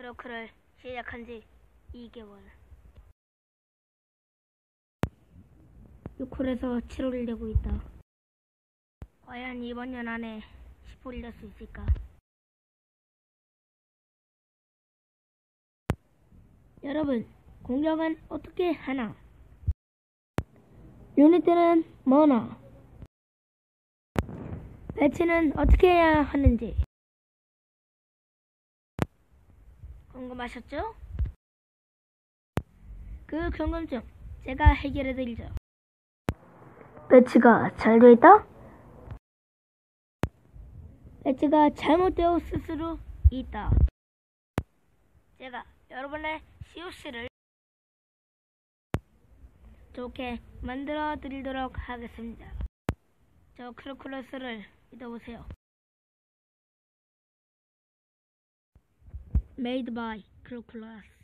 크로크를 시작한 지 2개월. 6홀에서 7홀을 내고 있다. 과연 이번 년 안에 10홀을 낼 수 있을까? 여러분, 공격은 어떻게 하나? 유닛들은 뭐나? 배치는 어떻게 해야 하는지 궁금하셨죠? 그 궁금증 제가 해결해 드리죠. 배치가 잘 돼 있다? 배치가 잘못되었을 수도 있다. 제가 여러분의 COC를 좋게 만들어 드리도록 하겠습니다. 저 크로클러스를 믿어보세요. Made by 크로클러스